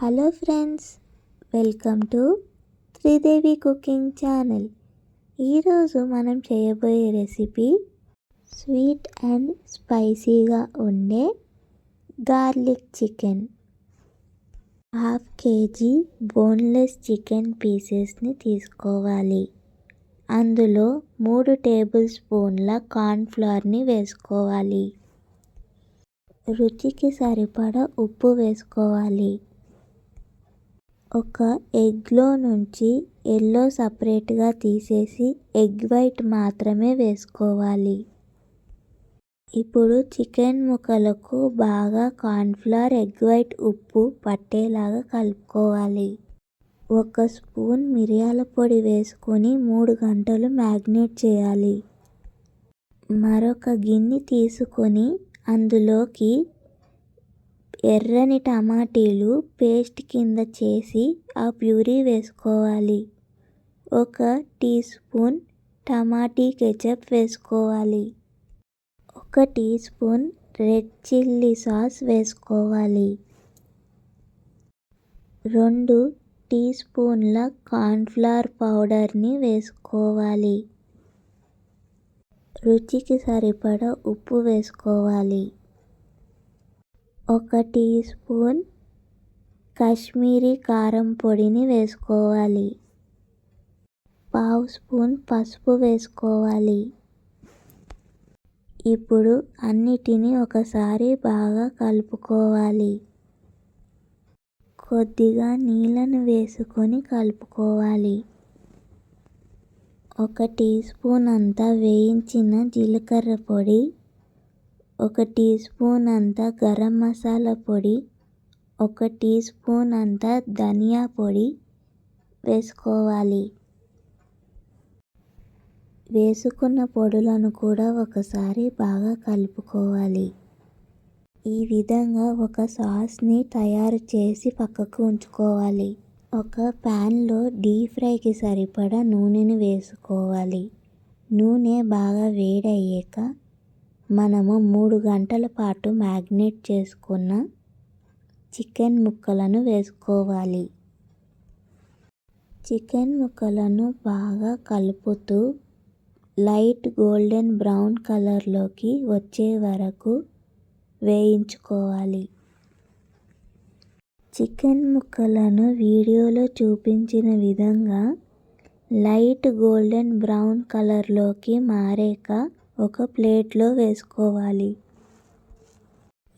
Hello friends welcome to Tridevi cooking channel. ఈరోజు మనం చేయబోయే రెసిపీ స్వీట్ అండ్ స్పైసీగా ఉండే garlic chicken. Half KG boneless chicken పీసెస్ని తీసుకోవాలి. అందులో మూడు టేబుల్ స్పూన్ల కార్న్ఫ్లవర్ని వేసుకోవాలి. రుచికి సరిపడా ఉప్పు వేసుకోవాలి. ఒక ఎగ్లో నుంచి ఎల్లో సపరేట్గా తీసేసి ఎగ్ వైట్ మాత్రమే వేసుకోవాలి. ఇప్పుడు చికెన్ ముక్కలకు బాగా కార్న్ఫ్లవర్ ఎగ్ వైట్ ఉప్పు పట్టేలాగా కలుపుకోవాలి. ఒక స్పూన్ మిరియాల పొడి వేసుకొని మూడు గంటలు మ్యాగ్నేట్ చేయాలి. మరొక గిన్నె తీసుకొని అందులోకి ఎర్రని టమాటీలు పేస్ట్ కింద చేసి ఆ ప్యూరీ వేసుకోవాలి. ఒక టీ స్పూన్ టమాటీ కెచప్ వేసుకోవాలి. ఒక tea spoon red chilli sauce వేసుకోవాలి. రెండు టీ స్పూన్ల కార్న్ఫ్లవర్ పౌడర్ని వేసుకోవాలి. రుచికి సరిపడా ఉప్పు వేసుకోవాలి. ఒక టీ స్పూన్ కాశ్మీరీ కారం పొడిని వేసుకోవాలి. పావు స్పూన్ పసుపు వేసుకోవాలి. ఇప్పుడు అన్నిటినీ ఒకసారి బాగా కలుపుకోవాలి. కొద్దిగా నీళ్ళను వేసుకొని కలుపుకోవాలి. ఒక టీ స్పూన్ అంతా వేయించిన జీలకర్ర పొడి ఒక టీ స్పూన్ అంత గరం మసాలా పొడి ఒక టీ స్పూన్ అంత ధనియా పొడి వేసుకోవాలి. వేసుకున్న పొడులను కూడా ఒకసారి బాగా కలుపుకోవాలి. ఈ విధంగా ఒక సాస్ని తయారు చేసి పక్కకు ఉంచుకోవాలి. ఒక ప్యాన్లో డీప్ ఫ్రైకి సరిపడా నూనెను వేసుకోవాలి. నూనె బాగా వేడయ్యాక మనము మూడు గంటల పాటు మ్యాగ్నేట్ చేసుకున్న చికెన్ ముక్కలను వేసుకోవాలి. చికెన్ ముక్కలను బాగా కలుపుతూ లైట్ గోల్డెన్ బ్రౌన్ కలర్లోకి వచ్చే వరకు వేయించుకోవాలి. చికెన్ ముక్కలను వీడియోలో చూపించిన విధంగా లైట్ గోల్డెన్ బ్రౌన్ కలర్లోకి మారాక ఒక ప్లేట్లో వేసుకోవాలి.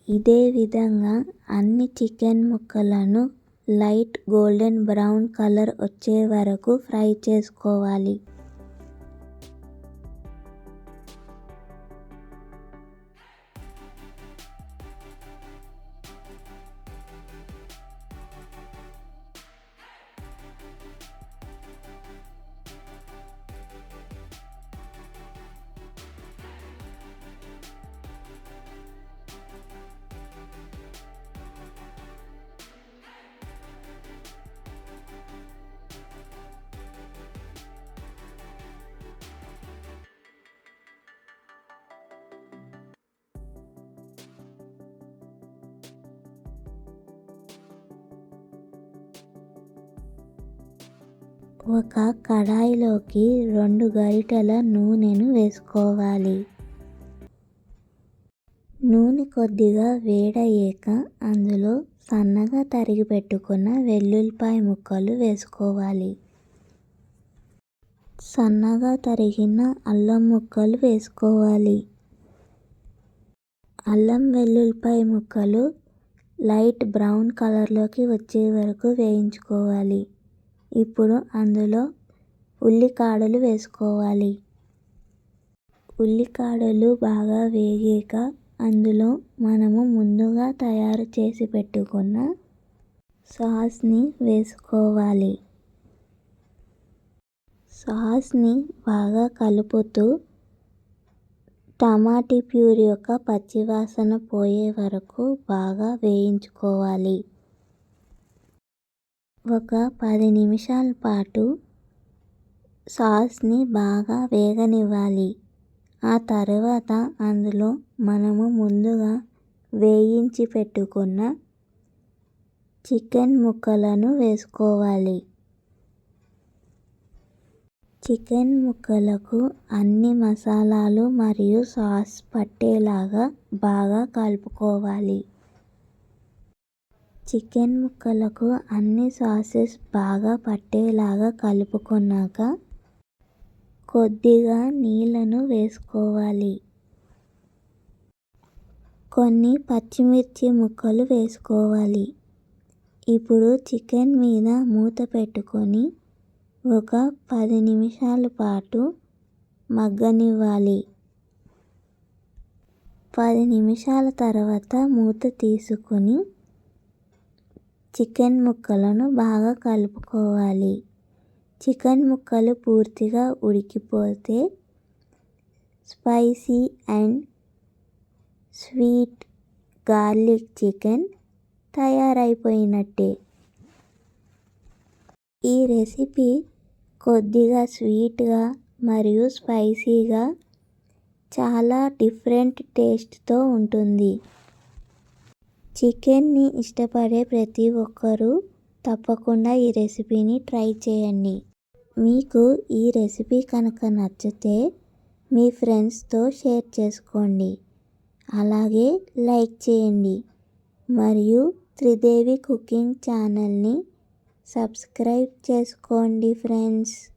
ఇదే విధంగా అన్ని చికెన్ ముక్కలను లైట్ గోల్డెన్ బ్రౌన్ కలర్ వచ్చే వరకు ఫ్రై చేసుకోవాలి. ఒక కడాయిలోకి రెండు గరిటెల నూనెను వేసుకోవాలి. నూనె కొద్దిగా వేడయ్యాక అందులో సన్నగా తరిగి పెట్టుకున్న వెల్లుల్లిపాయ ముక్కలు వేసుకోవాలి. సన్నగా తరిగిన అల్లం ముక్కలు వేసుకోవాలి. అల్లం వెల్లుల్లిపాయ ముక్కలు లైట్ బ్రౌన్ కలర్లోకి వచ్చే వరకు వేయించుకోవాలి. ఇప్పుడు అందులో ఉల్లికాడలు వేసుకోవాలి. ఉల్లికాడలు బాగా వేగాక అందులో మనము ముందుగా తయారు చేసి పెట్టుకున్న సాస్ని వేసుకోవాలి. సాస్ని బాగా కలుపుతూ టమాటీ ప్యూరీ యొక్క పచ్చివాసన పోయే వరకు బాగా వేయించుకోవాలి. ఒక పది నిమిషాల పాటు సాస్ని బాగా వేగనివ్వాలి. ఆ తర్వాత అందులో మనము ముందుగా వేయించి పెట్టుకున్న చికెన్ ముక్కలను వేసుకోవాలి. చికెన్ ముక్కలకు అన్ని మసాలాలు మరియు సాస్ పట్టేలాగా బాగా కలుపుకోవాలి. చికెన్ ముక్కలకు అన్ని సాసెస్ బాగా పట్టేలాగా కలుపుకున్నాక కొద్దిగా నీళ్ళను వేసుకోవాలి. కొన్ని పచ్చిమిర్చి ముక్కలు వేసుకోవాలి. ఇప్పుడు చికెన్ మీద మూత పెట్టుకొని ఒక పది నిమిషాల పాటు మగ్గనివ్వాలి. పది నిమిషాల తర్వాత మూత తీసుకొని చికెన్ ముక్కలను బాగా కలుపుకోవాలి. చికెన్ ముక్కలు పూర్తిగా ఉడికిపోతే spicy and sweet garlic chicken తయారైపోయినట్టే. ఈ రెసిపీ కొద్దిగా స్వీట్గా మరియు స్పైసీగా చాలా డిఫరెంట్ టేస్ట్తో ఉంటుంది. చికెన్ని ఇష్టపడే ప్రతి ఒక్కరూ తప్పకుండా ఈ రెసిపీని ట్రై చేయండి. మీకు ఈ రెసిపీ కనుక నచ్చితే మీ ఫ్రెండ్స్తో షేర్ చేసుకోండి. అలాగే లైక్ చేయండి. మరియు త్రిదేవి కుకింగ్ ఛానల్ని సబ్స్క్రైబ్ చేసుకోండి ఫ్రెండ్స్.